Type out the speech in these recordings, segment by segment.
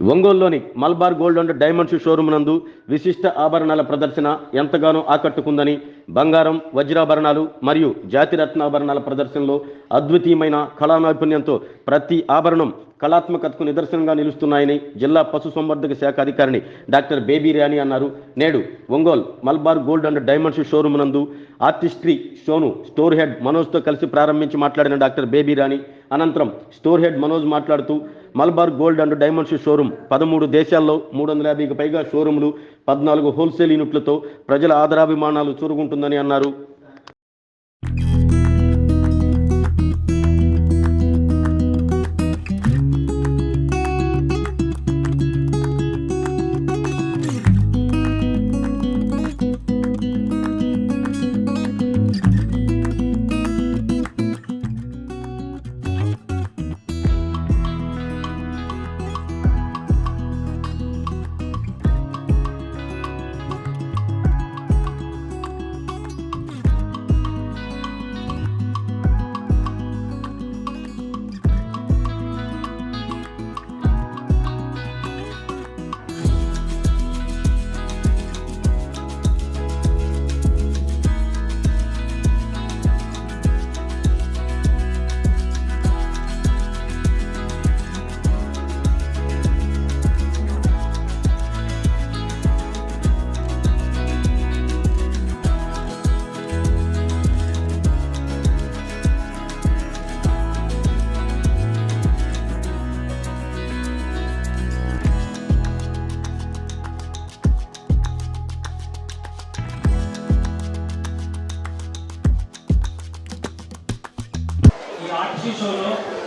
ఒంగోలులోని Malabar gold and diamonds showroom నందు విశిష్ట ఆభరణాల ప్రదర్శన ఎంతగానో ఆకట్టుకుందని బంగారం వజ్రాభరణాలు మరియు జాతిరత్నాభరణాల ప్రదర్శనలో అద్వితీయమైన కళా నైపుణ్యంతో ప్రతి ఆభరణం కళాత్మకతకు నిదర్శనంగా నిలుస్తున్నాయని జిల్లా పశుసంవర్ధక శాఖ అధికారిని డాక్టర్ బేబీ రాణి అన్నారు. నేడు Ongole Malabar gold and diamonds showroom నందు ఆర్టిస్ట్రీ షోను స్టోర్ హెడ్ మనోజ్తో కలిసి ప్రారంభించి మాట్లాడిన డాక్టర్ బేబీ రాణి. అనంతరం స్టోర్ హెడ్ మనోజ్ మాట్లాడుతూ Malabar gold and diamonds showroom పదమూడు దేశాల్లో మూడు వందల యాభైకి పైగా షోరూములు పద్నాలుగు హోల్సేల్ యూనిట్లతో ప్రజల ఆదరాభిమానాలు చూరుకుంటుందని అన్నారు. ఈ ఆర్టిస్టీ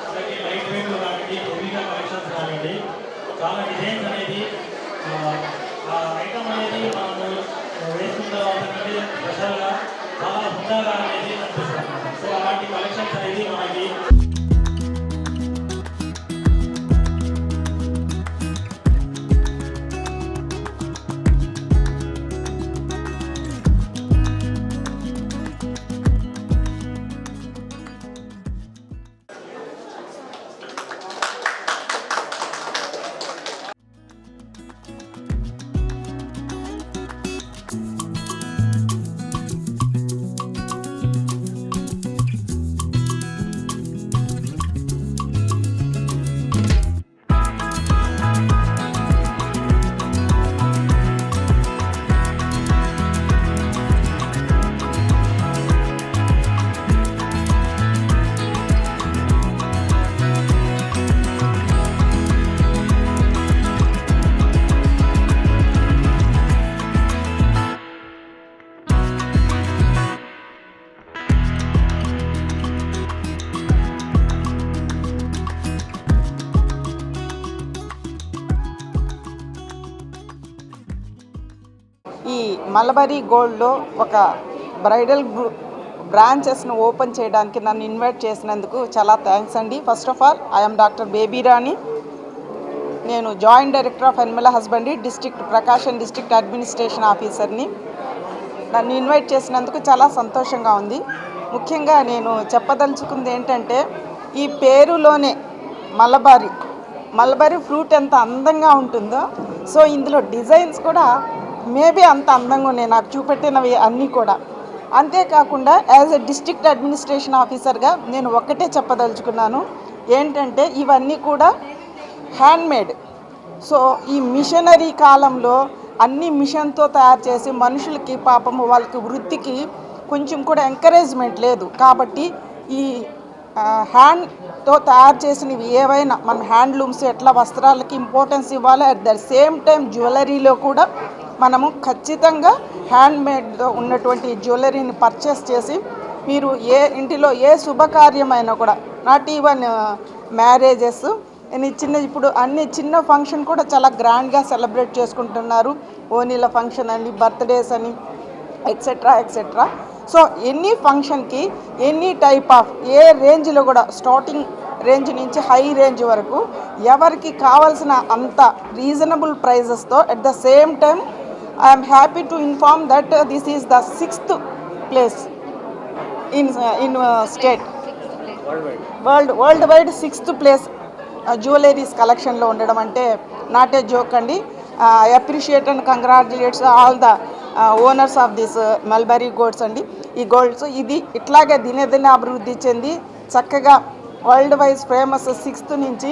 మలబరీ గోల్డ్లో ఒక బ్రైడల్ బ్రాంచెస్ను ఓపెన్ చేయడానికి నన్ను ఇన్వైట్ చేసినందుకు చాలా థ్యాంక్స్ అండి. First of all I'm doctor Baby Rani. నేను joint director of animal husbandry district Prakasam district administration ఆఫీసర్ని నన్ను ఇన్వైట్ చేసినందుకు చాలా సంతోషంగా ఉంది. ముఖ్యంగా నేను చెప్పదలుచుకుంది ఏంటంటే ఈ పేరులోనే మలబారి మలబారి ఫ్రూట్ ఎంత అందంగా ఉంటుందో సో ఇందులో డిజైన్స్ కూడా మేబీ అంత అందంగా ఉన్నాయి. నాకు చూపెట్టినవి అన్నీ కూడా. అంతేకాకుండా యాజ్ ఎ డిస్ట్రిక్ట్ అడ్మినిస్ట్రేషన్ ఆఫీసర్గా నేను ఒక్కటే చెప్పదలుచుకున్నాను. ఏంటంటే ఇవన్నీ కూడా హ్యాండ్మేడ్ సో ఈ మిషనరీ కాలంలో అన్ని మిషన్తో తయారు చేసి మనుషులకి పాపం వాళ్ళకి వృత్తికి కొంచెం కూడా ఎంకరేజ్మెంట్ లేదు. కాబట్టి ఈ హ్యాండ్తో తయారు చేసినవి ఏవైనా మన హ్యాండ్లూమ్స్ ఎట్లా వస్త్రాలకి ఇంపార్టెన్స్ ఇవ్వాలి అట్ ద సేమ్ టైం జ్యువెలరీలో కూడా మనము ఖచ్చితంగా హ్యాండ్మేడ్తో ఉన్నటువంటి జ్యువెలరీని పర్చేస్ చేసి మీరు ఏ ఇంటిలో ఏ శుభకార్యమైనా కూడా నాట్ ఈవెన్ మ్యారేజెస్ అని చిన్న ఇప్పుడు అన్ని చిన్న ఫంక్షన్ కూడా చాలా గ్రాండ్గా సెలబ్రేట్ చేసుకుంటున్నారు. ఓనీల ఫంక్షన్ అని బర్త్డేస్ అని ఎక్సెట్రా ఎక్సెట్రా సో ఎనీ ఫంక్షన్కి ఎనీ టైప్ ఆఫ్ ఏ రేంజ్లో కూడా స్టార్టింగ్ రేంజ్ నుంచి హై రేంజ్ వరకు ఎవరికి కావాల్సిన అంత reasonable ప్రైజెస్తో at the same time I'm happy to inform that this is the sixth place in in state world worldwide sixth place jewelleries కలెక్షన్లో ఉండడం అంటే నాట్ ఏ జోక్ అండి. Appreciate and congratulates all the owners of this Malabar golds అండి. ఈ golds ఇది ఇట్లాగే దినదిన అభివృద్ధి చెంది చక్కగా వరల్డ్ వైజ్ ఫేమస్ సిక్స్త్ నుంచి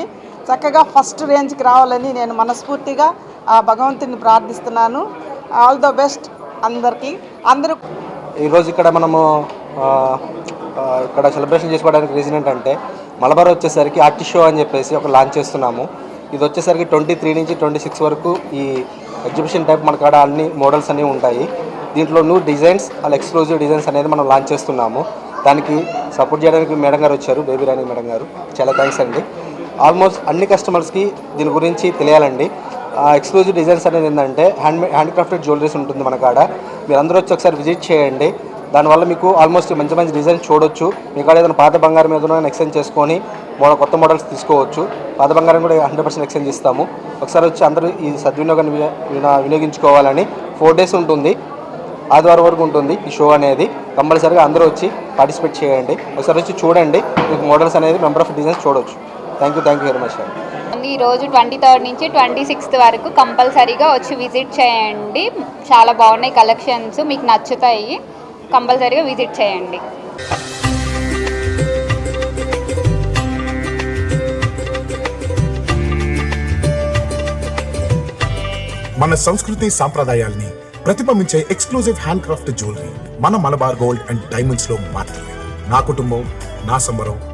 చక్కగా ఫస్ట్ రేంజ్కి రావాలని నేను మనస్ఫూర్తిగా ఆ భగవంతుని ప్రార్థిస్తున్నాను. ఆల్ ద బెస్ట్ అందరికీ. అందరూ ఈరోజు ఇక్కడ మనము ఇక్కడ సెలబ్రేషన్ చేసుకోవడానికి రీజన్ ఏంటంటే మలబార్ వచ్చేసరికి ఆర్టి షో అని చెప్పేసి ఒక లాంచ్ చేస్తున్నాము. ఇది వచ్చేసరికి ట్వంటీ త్రీ నుంచి ట్వంటీ సిక్స్ వరకు ఈ ఎగ్జిబిషన్ టైప్ మన కాడ అన్ని మోడల్స్ అన్నీ ఉంటాయి. దీంట్లో న్యూ డిజైన్స్ అలా ఎక్స్క్లూజివ్ డిజైన్స్ అనేది మనం లాంచ్ చేస్తున్నాము. దానికి సపోర్ట్ చేయడానికి మేడం గారు వచ్చారు బేబీ రాణి మేడం గారు. చాలా థ్యాంక్స్ అండి. ఆల్మోస్ట్ అన్ని కస్టమర్స్కి దీని గురించి తెలియాలండి. ఎక్స్క్లూజివ్ డిజైన్స్ అనేది ఏంటంటే హ్యాండ్ హ్యాండ్క్రాఫ్టెడ్ జ్యువెలరీస్ ఉంటుంది మన కాడ. మీరు అందరూ వచ్చి ఒకసారి విజిట్ చేయండి. దానివల్ల మీకు ఆల్మోస్ట్ మంచి మంచి డిజైన్స్ చూడొచ్చు. మీ కాడ ఏదైనా పాత బంగారం ఏదైనా ఎక్స్చేంజ్ చేసుకొని మన కొత్త మోడల్స్ తీసుకోవచ్చు. పాత బంగారం కూడా హండ్రెడ్ పర్సెంట్ ఎక్స్చేంజ్ ఇస్తాము ఒకసారి వచ్చి అందరూ ఈ సద్వినియోగాన్ని వినియోగించుకోవాలని ఫోర్ డేస్ ఉంటుంది. ఆదివారం వరకు ఉంటుంది ఈ షో అనేది. కంపల్సరీగా అందరూ వచ్చి పార్టిసిపేట్ చేయండి. ఒకసారి వచ్చి చూడండి. మీకు మోడల్స్ అనేది మెంబర్ ఆఫ్ డిజైన్స్ చూడొచ్చు. Thank you thank you very much అండి ఈ ఈరోజు ట్వంటీ థర్డ్ నుంచి ట్వంటీ సిక్స్త్ వరకు కంపల్సరీగా వచ్చి విజిట్ చేయండి. చాలా బాగున్నాయి కలెక్షన్స్ మీకు నచ్చుతాయి. కంపల్సరీగా విజిట్ చేయండి. మన సంస్కృతి సాంప్రదాయాల్ని ప్రతిబింబించే ఎక్స్క్లూజివ్ హ్యాండ్ క్రాఫ్ట్ జ్యువెలరీ మన మలబార్ గోల్డ్ అండ్ డైమండ్స్లో మాత్రమే. నా కుటుంబం నా సంబరం